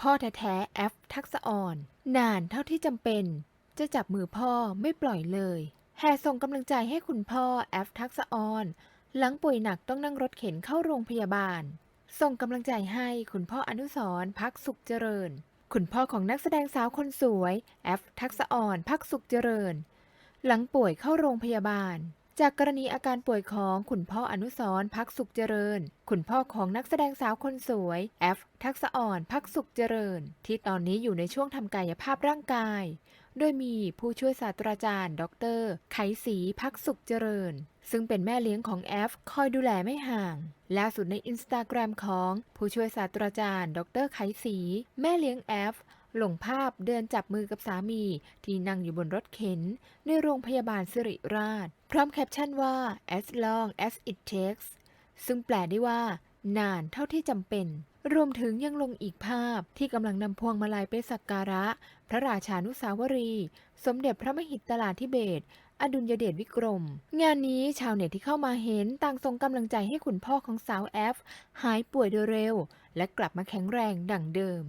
พ่อแท้ๆแอฟทักษอ่อน นานเท่าที่จำเป็น จะจับมือพ่อไม่ปล่อยเลย แห่ส่งกำลังใจให้คุณพ่อแอฟทักษอ่อน หลังป่วยหนักต้องนั่งรถเข็นเข้าโรงพยาบาล ส่งกำลังใจให้คุณพ่ออนุสรพักสุขเจริญ คุณพ่อของนักแสดงสาวคนสวยแอฟทักษอ่อนพักสุขเจริญ หลังป่วยเข้าโรงพยาบาล จากกรณีอาการป่วยของคุณพ่ออนุสรพักสุขเจริญ คุณพ่อของนักแสดงสาวคนสวยแอฟทักษะอ่อนพักสุขเจริญ ที่ตอนนี้อยู่ในช่วงทำกายภาพร่างกาย โดยมีผู้ช่วยศาสตราจารย์ ดร ไขศรีพักสุขเจริญ ซึ่งเป็นแม่เลี้ยงของแอฟคอยดูแลไม่ห่างล่าสุดในอินสตาแกรมของผู้ช่วยศาสตราจารย์ ดร ไขศรีแม่เลี้ยงแอฟ ลงภาพเดินจับมือกับสามีที่นั่งอยู่บนรถเข็น ในโรงพยาบาลสิริราช พร้อมแคปชั่นว่า as long as it takes ซึ่งแปลได้ว่า นานเท่าที่จำเป็น รวมถึงยังลงอีกภาพที่กำลังนำพวงมาลัยไปสักการะ พระราชานุสาวรี สมเด็จพระมหิตลาธิเบศอดุลยเดชวิกรม งานนี้ชาวเน็ตที่เข้ามาเห็นต่างส่งกำลังใจให้คุณพ่อของสาวแอฟ หายป่วยโดยเร็ว และกลับมาแข็งแรงดั่งเดิม